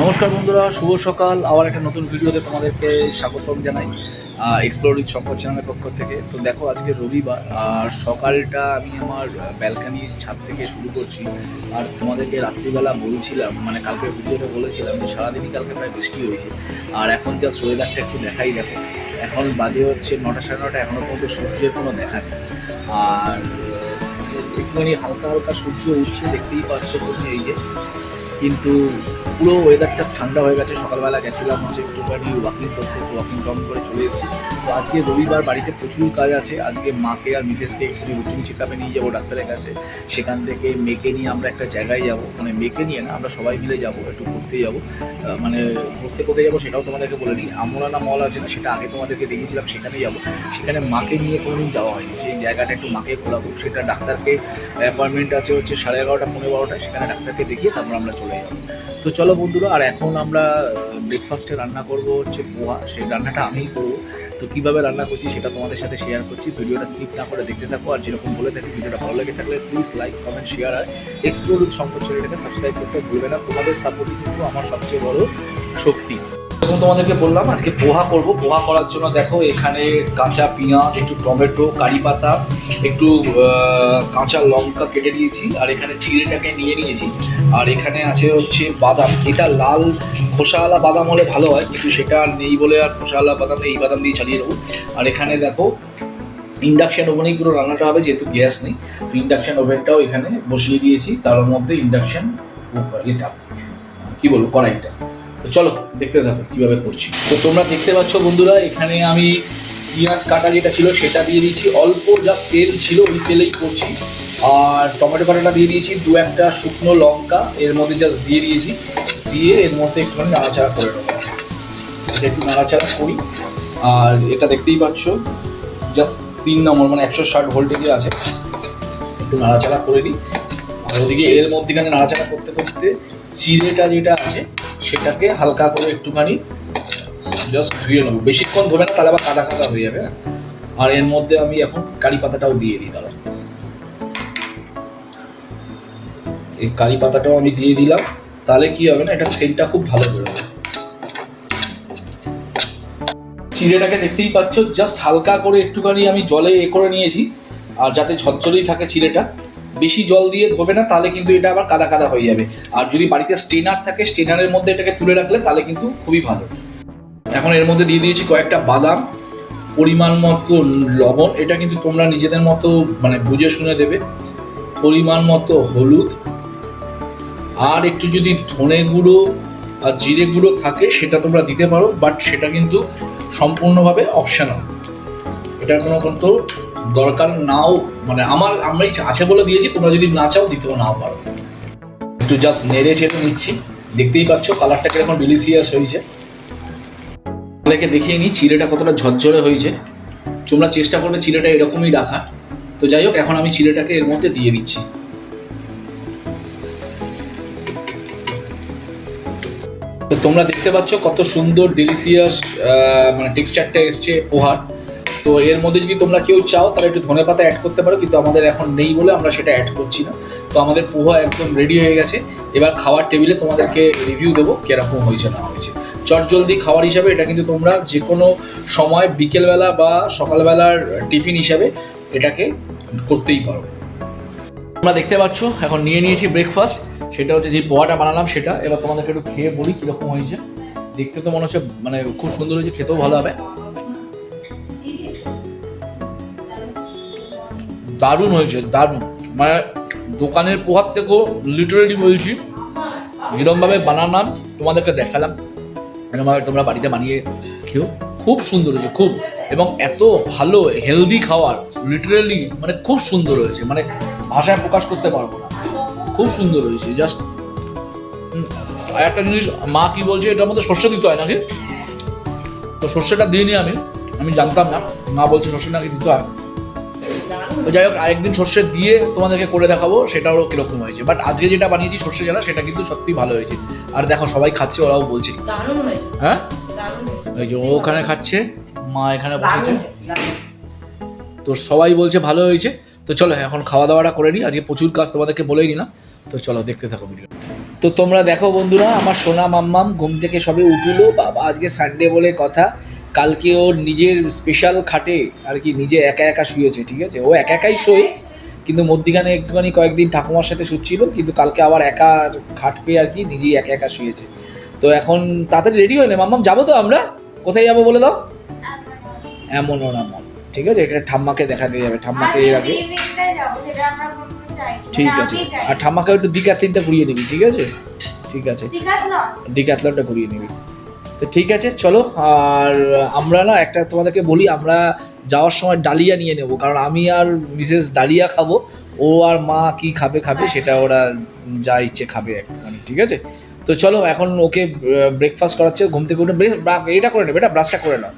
নমস্কার বন্ধুরা, শুভ সকাল। আবার একটা নতুন ভিডিওতে তোমাদেরকে স্বাগতম জানাই এক্সপ্লোরিং শঙ্কর চ্যানেলের পক্ষ থেকে। তো দেখো, আজকে রবিবার, আর সকালটা আমি আমার ব্যালকানির ছাদ থেকে শুরু করছি। আর তোমাদেরকে রাত্রিবেলা বলছিলাম মানে কালকে ভিডিওতে বলেছিলাম যে সারাদিনই কালকে প্রায় বৃষ্টি হয়েছে। আর এখন জাস্ট ওয়েদারটা একটু দেখাই দেখো। এখন বাজে হচ্ছে নটা সাড়ে নটা এখনও পর্যন্ত সূর্যের কোনো দেখা নেই। আর একটুখানি হালকা হালকা সূর্য উঠছে, দেখতেই পাচ্ছ তুমি এই যে। কিন্তু পুরো ওয়েদারটা ঠান্ডা হয়ে গেছে, সকালবেলা গেছিলাম হচ্ছে একটুখানি ওয়াকিং করতে ওয়াকিং টম করে চলে এসেছি। তো আজকে রবিবার বাড়িতে প্রচুর কাজ আছে, আজকে মাকে আর মিসেসকে একটু রুটিন চেক আপে নিয়ে যাব ডাক্তারের কাছে। সেখান থেকে মেয়েকে নিয়ে আমরা একটা জায়গায় যাব মানে মেয়েকে নিয়ে না, আমরা সবাই মিলে যাব, একটু ঘুরতে যাব। মানে ঘুরতে কোথায় যাব সেটাও তোমাদেরকে বলে নিই আমরানা মল আছে না, সেটা আগে তোমাদেরকে দেখিয়েছিলাম, সেখানে যাব। সেখানে মাকে নিয়ে কোনোদিন যাওয়া হয়নি। সেই জায়গাটা একটু মাকে ঘোরাবো। সেটা ডাক্তারকে অ্যাপয়েন্টমেন্ট আছে হচ্ছে সাড়ে এগারোটা পনেরো বারোটা সেখানে ডাক্তারকে দেখিয়ে তারপর আমরা চলে যাব। তো চলো বন্ধুরা, আর এখন আমরা ব্রেকফাস্টে রান্না করব হচ্ছে পোহা। সেই রান্নাটা আমিই করব। তো কীভাবে রান্না করছি সেটা তোমাদের সাথে শেয়ার করছি। ভিডিওটা স্কিপ না করে দেখতে থাকো। আর যেরকম বলে থাকি, ভিডিওটা ভালো লেগে থাকলে প্লিজ লাইক কমেন্ট শেয়ার আর এক্সপ্লোর উইথ শঙ্কর চ্যানেলটাকে সাবস্ক্রাইব করতে ভুলবে না। তোমাদের সাপোর্টই কিন্তু আমার সবচেয়ে বড় শক্তি। এখন তোমাদেরকে বললাম, আজকে পোহা করব। পোহা করার জন্য দেখো, এখানে কাঁচা পেঁয়াজ, একটু টমেটো, কারি পাতা, একটু কাঁচা লঙ্কা কেটে দিয়েছি আর এখানে চিড়েটাকে নিয়ে নিয়েছি। আর এখানে আছে হচ্ছে বাদাম। এটা লাল খোসাওয়ালা বাদাম হলে ভালো হয়, কিন্তু সেটা আর নেই বলে আর খোসাওয়ালা বাদাম এই বাদাম দিয়ে চালিয়ে দেবো আর এখানে দেখো ইন্ডাকশান ওভেনেই পুরো রান্নাটা হবে, যেহেতু গ্যাস নেই, তো ইন্ডাকশন ওভেনটাও এখানে বসিয়ে দিয়েছি। তার মধ্যে ইন্ডাকশান এটা, কি বলব, কড়াইটা। তো চলো, দেখতে থাকো কীভাবে করছি। তো তোমরা দেখতে পাচ্ছ বন্ধুরা, এখানে আমি পেঁয়াজ কাটা যেটা ছিল, সেটা দিয়ে দিয়েছি। অল্প জাস্ট তেল ছিল, ওই তেলেই করছি। আর টমেটো কাটাটা দিয়ে দিয়েছি, দু একটা শুকনো লঙ্কা, এর মধ্যে জাস্ট দিয়ে দিয়েছি, দিয়ে এর মধ্যে একটুখানি নাড়াচাড়া করে নেব। এটা একটু নাড়াচাড়া করি। আর এটা দেখতেই পাচ্ছ জাস্ট তিন নম্বর মানে একশো ষাট ভোল্টেজে আছে, একটু নাড়াচাড়া করে দিই। আর ওদিকে এর মধ্যেখানে নাড়াচাড়া করতে করতে চিড়েটা যেটা আছে, সেটাকে হালকা করে একটুখানি জাস্ট ধুয়ে নেব। বেশিক্ষণ ধরে না, তাহলে আবার কাদা কাদা হয়ে যাবে হ্যাঁ? আর এর মধ্যে আমি এখন কারি পাতাটাও দিয়ে দিই দাঁড়া এই কারি পাতাটাও আমি দিয়ে দিলাম, তাহলে কি হবে না, এটা সেন্টটা খুব ভালো বেরোবে চিড়েটাকে দেখতেই পাচ্ছ জাস্ট হালকা করে একটুখানি আমি জলে এ করে নিয়েছি, আর যাতে ঝরঝরেই থাকে চিড়েটা। বেশি জল দিয়ে ধোবে না, তাহলে কিন্তু এটা আবার কাদা কাদা হয়ে যাবে। আর যদি বাড়িতে স্টেনার থাকে, স্টেনারের মধ্যে এটাকে তুলে রাখলে তাহলে কিন্তু খুবই ভালো। এখন এর মধ্যে দিয়ে দিয়েছি কয়েকটা বাদাম, পরিমাণ মতো লবণ, এটা কিন্তু তোমরা নিজেদের মতো মানে বুঝে শুনে দেবে। পরিমাণ মতো হলুদ আর একটু যদি ধনে গুঁড়ো আর জিরে গুঁড়ো থাকে, সেটা তোমরা দিতে পারো বাট সেটা কিন্তু সম্পূর্ণভাবে অপশনাল এটার কোনো কিন্তু দরকার নাও মানে আমার আমরাই আছে বলে দিয়েছি, তোমরা যদি না চাও দিতেও নাও পারো। একটু জাস্ট নেড়ে ছেড়ে নিচ্ছি। দেখতেই পাচ্ছ কালারটা কীরকম ডিলিশিয়াস হয়েছে। আপনাকে দেখিয়ে নিই, চিড়েটা কতটা ঝরঝরে হয়েছে। তোমরা চেষ্টা করবে চিড়েটা এরকমই রাখা তো যাই হোক, এখন আমি চিড়েটাকে এর মধ্যে দিয়ে দিচ্ছি। তোমরা দেখতে পাচ্ছ কত সুন্দর ডেলিসিয়াস মানে টেক্সচারটা এসছে পোহার। তো এর মধ্যে যদি তোমরা কেউ চাও, তাহলে একটু ধনে পাতা অ্যাড করতে পারো, কিন্তু আমাদের এখন নেই বলে আমরা সেটা অ্যাড করছি না। তো আমাদের পোহা একদম রেডি হয়ে গেছে। এবার খাওয়ার টেবিলে তোমাদেরকে রিভিউ দেবো কীরকম হয়েছে, না হয়েছে। চটজলদি খাবার হিসাবে এটা কিন্তু তোমরা যে কোনো সময় বিকেলবেলা বা সকালবেলার টিফিন হিসাবে এটাকে করতেই পারো। তোমরা দেখতে পাচ্ছ, এখন নিয়ে নিয়েছি ব্রেকফাস্ট সেটা হচ্ছে যে পোহাটা বানালাম, সেটা এবার তোমাদেরকে একটু খেয়ে বলি কীরকম হয়েছে। দেখতে তো মনে হচ্ছে মানে খুব সুন্দর হয়েছে, খেতেও ভালো হবে। দারুণ হয়েছে, দারুণ। মানে দোকানের পোহার থেকেও লিটারেলি বলছি, যেরমভাবে বানালাম, তোমাদেরকে দেখালাম, এরমভাবে তোমরা বাড়িতে বানিয়ে খেও খুব সুন্দর হয়েছে, খুব। এবং এত ভালো হেলদি খাওয়ার লিটারেলি মানে খুব সুন্দর হয়েছে মানে ভাষায় প্রকাশ করতে পারব না। খুব সুন্দর হয়েছে জাস্ট আর একটা জিনিস মা কি বলছে এটার মধ্যে সর্ষে দিতে হয় নাকি? তো সর্ষেটা দিইনি আমি আমি জানতাম না মা বলছে সর্ষে নাকি দিতে হয়। তো যাই হোক আরেকদিন সর্ষে দিয়ে তোমাদেরকে করে দেখাবো সেটাও কীরকম হয়েছে। বাট আজকে যেটা বানিয়েছি সর্ষে জানা সেটা কিন্তু সত্যি ভালো হয়েছে। আর দেখো সবাই খাচ্ছে ওরাও বলছে। হ্যাঁ? ওই যে ওখানে খাচ্ছে মা এখানে বসেছে। তো সবাই বলছে ভালো হয়েছে। তো চলো এখন খাওয়া দাওয়াটা করে নিই। আজকে প্রচুর কাজ তোমাদেরকে বলেই নিলাম তো চলো দেখতে থাকো ভিডিও তো তোমরা দেখো বন্ধুরা, আমার সোনা মাম্মাম ঘুম থেকে সবে উঠল। বাবা, আজকে সানডে বলে কথা। কালকে ওর নিজের স্পেশাল খাটে আর কি নিজে একা একা শুয়েছে, ঠিক আছে? ও একা একাই শোয়, কিন্তু মধ্যিখানে একটুখানি কয়েকদিন ঠাকুমার সাথে শুচ্ছিল, কিন্তু কালকে আবার একা খাট পেয়ে আর কি নিজেই একা একা শুয়েছে। তো এখন তাড়াতাড়ি রেডি হয়ে নে। মাম্মাম, যাব তো আমরা? কোথায় যাব বলে দাও? এমন ওরা মল ঠিক আছে? এটা ঠাম্মাকে দেখা দিয়ে যাবে, ঠাম্মাকে এর আগে। ঠিক আছে। আর ঠাম্মাকে একটু দিঘা তিনটা ঘুরিয়ে নিবি ঠিক আছে? ঠিক আছে। ডিক্যাথলনটা ঘুরিয়ে নিবি। তো ঠিক আছে চলো। আর আমরা না একটা তোমাদেরকে বলি আমরা যাওয়ার সময় ডালিয়া নিয়ে নেব। কারণ আমি আর মিসেস ডালিয়া খাব। ও আর মা কি খাবে খাবে সেটা ওরা যা ইচ্ছে খাবে একটুখানি ঠিক আছে? তো চলো এখন ওকে ব্রেকফাস্ট করাচ্ছে। ঘুম থেকে উঠে এটা করে নেবে এটা ব্রাশটা করে নাও।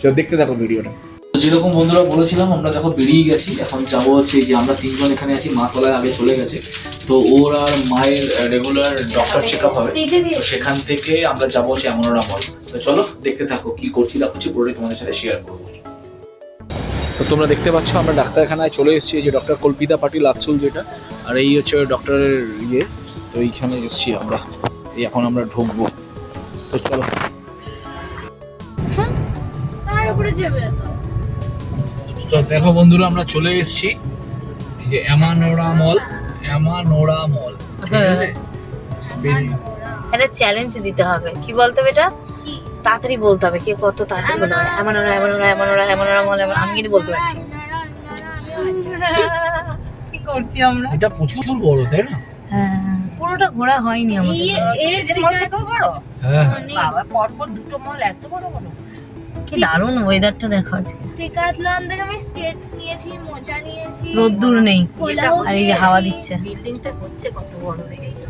চলো দেখতে থাকো ভিডিওটা। যেরকম বন্ধুরা বলেছিলাম আমরা যখন বেরিয়ে গেছি এখন যাব হচ্ছে যে আমরা তিনজন এখানে আছি মা তলায় আগে চলে গেছে। তো ওর আর মায়ের রেগুলার ডক্টর চেক আপ হবে। তো সেখান থেকে আমরা যাব হচ্ছে এমনরা মল তো চলো দেখতে থাকো কি করছি না করছি পুরোটাই তোমাদের সাথে শেয়ার করব। তো তোমরা দেখতে পাচ্ছ আমরা ডাক্তারখানায় চলে এসেছি এই যে ডক্টর কল্পিতা পাটিল আকসুল যেটা আর এই হচ্ছে ডক্টরের ইয়ে। তো এইখানে এসেছি আমরা। এই এখন আমরা ঢুকবো। তো চলো। তো দেখো বন্ধুরা আমরা চলে এসেছি। এই যে অ্যামানোরা মল অ্যামানোরা মল একটা চ্যালেঞ্জ দিতে হবে। কি বলতো হবে এটা তাড়াতাড়ি বলতে হবে কে কত তাড়াতাড়ি বলতে হবে এমন ওরা এমন ওরা মনে আমি কিন্তু বলতে পারছি। কি করছি আমরা? এটা প্রচুর বড় তাই না? হ্যাঁ পুরোটা ঘোরা হয়নি আমাদের থেকেও বড়? হ্যাঁ। বাবা পরপর দুটো মল এত বড় বড়। কি দারুণ ওয়েদারটা দেখো আজকে। টিকাতলাম থেকে আমি স্কেটস নিয়েছি মোজা নিয়েছি। রোদ্দুর নেই। আর এই যে হাওয়া দিচ্ছে। বিল্ডিংটা হচ্ছে কত বড় হয়ে গেছে।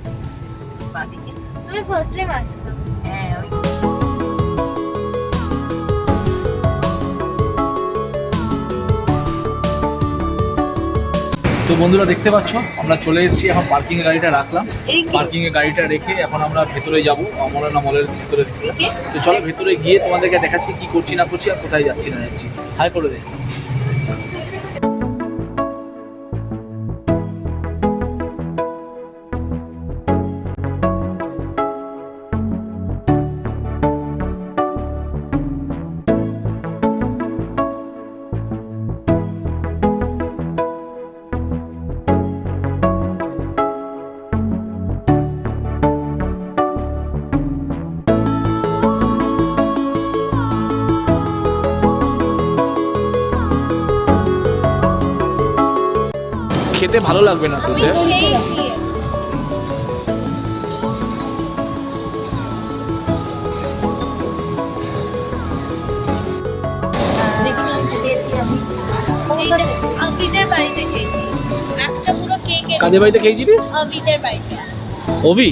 বাদিকে তুমি ফার্স্ট টাইম আসছো। হ্যাঁ ওই বন্ধুরা দেখতে পাচ্ছ আমরা চলে এসেছি এখন পার্কিং এ গাড়িটা রাখলাম। পার্কিং এ গাড়িটা রেখে এখন আমরা ভেতরে যাব অমরানা মলের ভেতরে। তো চলো ভেতরে গিয়ে তোমাদেরকে দেখাচ্ছি কি করছি না করছি আর কোথায় যাচ্ছি না যাচ্ছি। হাই করে দে। ভালো লাগবে না তোদের? কাদের বাড়িতে খেয়েছিলিস? অভিদের বাড়িতে। অভি?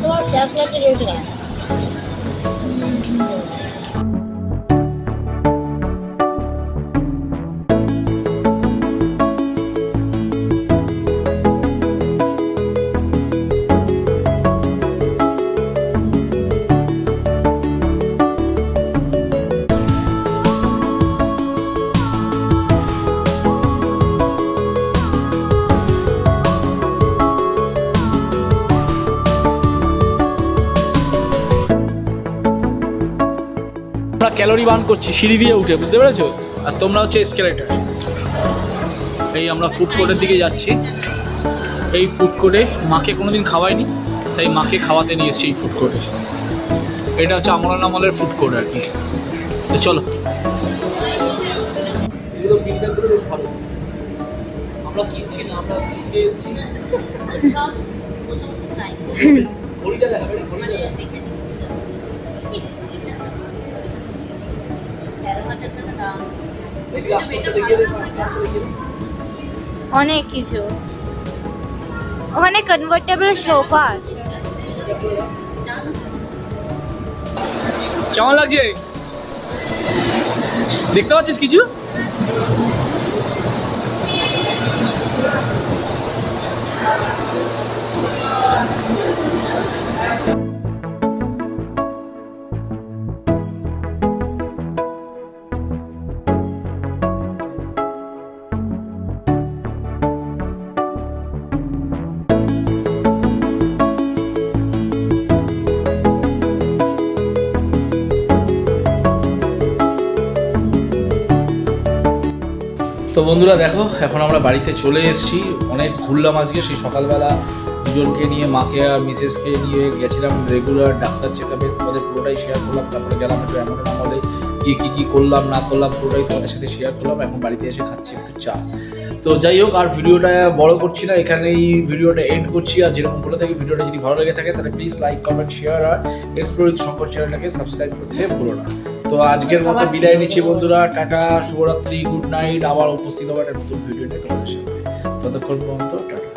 তোমার ফ্ল্যাশ রেট ক্যালোরি বার্ন করছি সিঁড়ি দিয়ে উঠে বুঝতে পেরেছ? আর তোমরা হচ্ছে স্কেলেটার এই আমরা ফুড কোর্টের দিকে যাচ্ছি। এই ফুড কোর্টে মাকে কোনোদিন খাওয়াইনি তাই মাকে খাওয়াতে নিয়ে এসেছি এই ফুড কোর্টে এটা হচ্ছে আমরান আমলের ফুড কোর্ট আর কি। তো চলো। এগুলো কিনতে বেশ ভালো। আমরা কিনছি না আমরা কিনতে এসেছি। ঘড়িটা দেখাবে ঘড়িটা অনেক কিছু। ওখানে কনভার্টেবল সোফা আছে। কেমন লাগছে? দেখতে পাচ্ছিস কিছু? তো বন্ধুরা দেখো, এখন আমরা বাড়িতে চলে এসেছি। অনেক ঘুরলাম আজকে, সেই সকালবেলা দুজনকে নিয়ে, মাকে আর মিসেসকে নিয়ে গেছিলাম রেগুলার ডাক্তার চেক আপে তোমাদের পুরোটাই শেয়ার করলাম, তারপরে গেলাম একটু এমন আমলে কি কি কি করলাম, না করলাম, পুরোটাই তোমাদের সাথে শেয়ার করলাম। এখন বাড়িতে এসে খাচ্ছি একটু চা। তো যাই হোক, আর ভিডিওটা বড় করছি না, এখানেই ভিডিওটা এন্ড করছি। আর যেরকম বলে থাকি, ভিডিওটা যদি ভালো লেগে থাকে, তাহলে প্লিজ লাইক কমেন্ট শেয়ার আর এক্সপ্লোর শঙ্কর চ্যানেলটাকে সাবস্ক্রাইব করতে ভুলো না। তো আজকের মতো বিদায় নিচ্ছি বন্ধুরা, টাটা, শুভরাত্রি, গুড নাইট, আবার উপস্থিত হবার একটা নতুন ভিডিও নিয়ে ততক্ষণ পর্যন্ত টাটা।